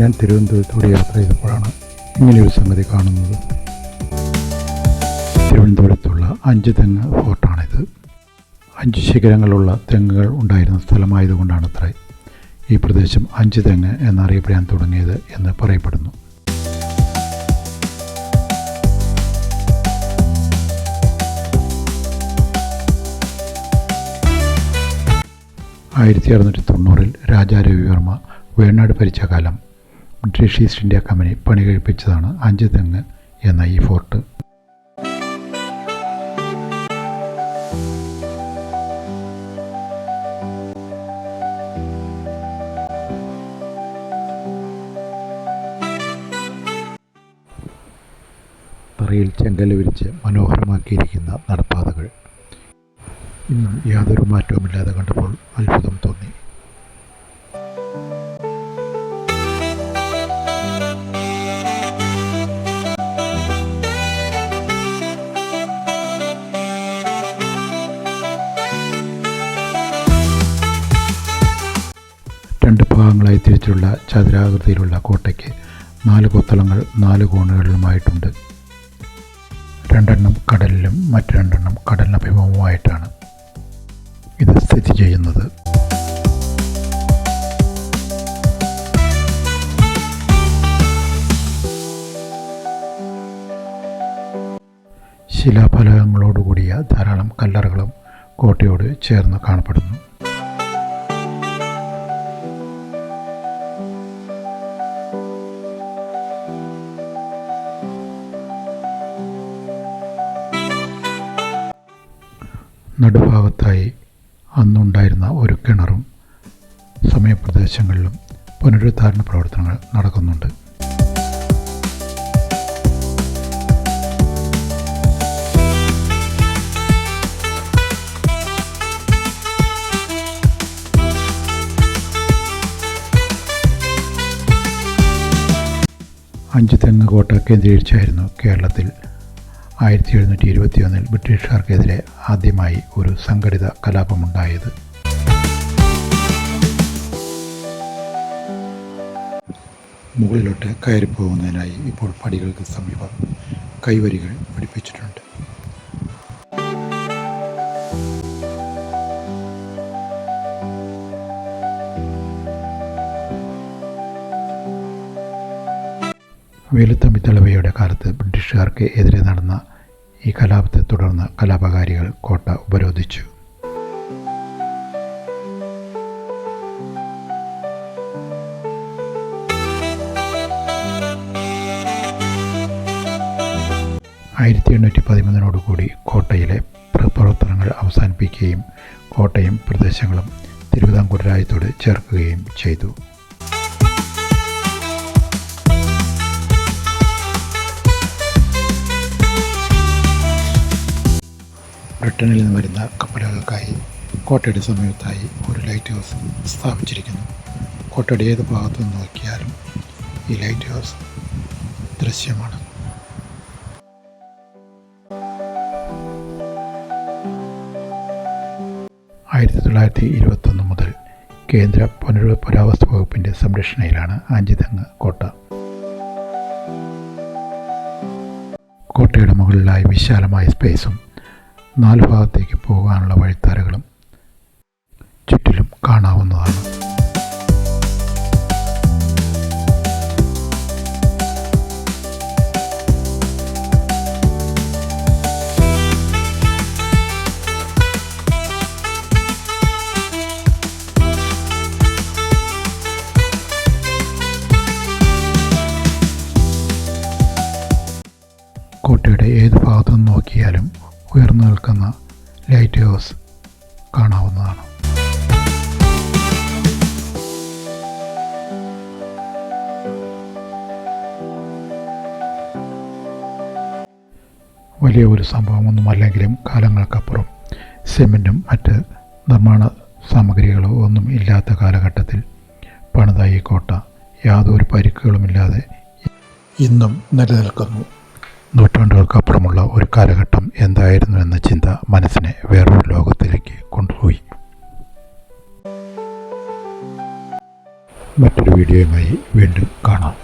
ഞാൻ തിരുവനന്തപുരത്തോട് യാത്ര ചെയ്തപ്പോഴാണ് ഇങ്ങനെയൊരു സംഗതി കാണുന്നത്. തിരുവനന്തപുരത്തുള്ള അഞ്ച് തെങ്ങ് ഫോർട്ടാണിത്. അഞ്ച് ശിഖരങ്ങളുള്ള തെങ്ങുകൾ ഉണ്ടായിരുന്ന സ്ഥലമായതുകൊണ്ടാണ് അത്ര ഈ പ്രദേശം അഞ്ച് തെങ്ങ് എന്നറിയപ്പെടാൻ തുടങ്ങിയത് എന്ന് പറയപ്പെടുന്നു. ആയിരത്തി അറുന്നൂറ്റി തൊണ്ണൂറിൽ രാജാ രവിവർമ്മ വേണാട് ഭരിച്ച കാലം ബ്രിട്ടീഷ് ഈസ്റ്റ് ഇന്ത്യ കമ്പനി പണി കഴിപ്പിച്ചതാണ് അഞ്ച് തെങ്ങ് എന്ന ഈ ഫോർട്ട്. തറയിൽ ചെങ്കൽ വിരിച്ച് മനോഹരമാക്കിയിരിക്കുന്ന നടപ്പാതകൾ. ഇന്നും യാതൊരു മാറ്റവുമില്ലാതെ കണ്ടപ്പോൾ അത്ഭുതം തോന്നി. തിരിച്ചുള്ള ചതുരാകൃതിയിലുള്ള കോട്ടയ്ക്ക് നാല് കൊത്തളങ്ങൾ നാല് കോണുകളിലുമായിട്ടുണ്ട്. രണ്ടെണ്ണം കടലിലും മറ്റു രണ്ടെണ്ണം കടലിനഭിമുഖമായിട്ടാണ് ഇത് സ്ഥിതി ചെയ്യുന്നത്. ശിലാഫലകങ്ങളോടുകൂടിയ ധാരാളം കല്ലറകളും കോട്ടയോട് ചേർന്ന് കാണപ്പെടുന്നു. നടുഭാഗത്തായി അന്നുണ്ടായിരുന്ന ഒരു കിണറും സമയപ്രദേശങ്ങളിലും പുനരുദ്ധാരണ പ്രവർത്തനങ്ങൾ നടക്കുന്നുണ്ട്. അഞ്ച് തെങ്ങ് കോട്ട കേന്ദ്രീകരിച്ചായിരുന്നു കേരളത്തിൽ ആയിരത്തി എഴുന്നൂറ്റി ഇരുപത്തിയൊന്നിൽ ബ്രിട്ടീഷുകാർക്കെതിരെ ആദ്യമായി ഒരു സംഘടിത കലാപമുണ്ടായത്. മുകളിലോട്ട് കയറി പോകുന്നതിനായി ഇപ്പോൾ പടികൾക്ക് സമീപം കൈവരികൾ പിടിപ്പിച്ചിട്ടുണ്ട്. വേലുത്തമ്പിത്തളവയുടെ കാലത്ത് ബ്രിട്ടീഷുകാർക്ക് എതിരെ നടന്ന ഈ കലാപത്തെ തുടർന്ന് കലാപകാരികൾ കോട്ട ഉപരോധിച്ചു. ആയിരത്തി എണ്ണൂറ്റി പതിമൂന്നിനോടുകൂടി കോട്ടയിലെ പ്രവർത്തനങ്ങൾ അവസാനിപ്പിക്കുകയും കോട്ടയും പ്രദേശങ്ങളും തിരുവിതാംകൂർ രാജ്യത്തോട് ചേർക്കുകയും ചെയ്തു. ബ്രിട്ടനിൽ നിന്ന് വരുന്ന കപ്പലുകൾക്കായി കോട്ടയുടെ സമീപത്തായി ഒരു ലൈറ്റ് ഹൗസ് സ്ഥാപിച്ചിരിക്കുന്നു. കോട്ടയുടെ ഏത് ഭാഗത്തു നിന്ന് നോക്കിയാലും ഈ ലൈറ്റ് ഹൗസ് ദൃശ്യമാണ്. ആയിരത്തി തൊള്ളായിരത്തി ഇരുപത്തൊന്ന് മുതൽ കേന്ദ്ര പുനർ പുരാവസ്തു വകുപ്പിന്റെ സംരക്ഷണയിലാണ് ആഞ്ചിതങ്ങ് കോട്ട. കോട്ടയുടെ മുകളിലായി വിശാലമായ സ്പേസും നാല് ഭാഗത്തേക്ക് പോകാനുള്ള വഴിത്താരകളും ചുറ്റിലും കാണാവുന്നതാണ്. കോട്ടയുടെ ഏത് ഭാഗത്തു നോക്കിയാലും ഉയർന്നു നിൽക്കുന്ന ലൈറ്റ് ഹൗസ് കാണാവുന്നതാണ്. വലിയ ഒരു സംഭവമൊന്നുമല്ലെങ്കിലും കാലങ്ങൾക്കപ്പുറം സിമെന്റും മറ്റ് നിർമ്മാണ സാമഗ്രികളോ ഒന്നും ഇല്ലാത്ത കാലഘട്ടത്തിൽ പണിതായി കോട്ട. യാതൊരു പരിക്കുകളുമില്ലാതെ ഇന്നും നിലനിൽക്കുന്നു. നൂറ്റാണ്ടുകൾക്കപ്പുറമുള്ള ഒരു കാലഘട്ടം എന്തായിരുന്നു എന്ന ചിന്ത മനസ്സിനെ വേറൊരു ലോകത്തിലേക്ക് കൊണ്ടുപോയി. മറ്റൊരു വീഡിയോയുമായി വീണ്ടും കാണാം.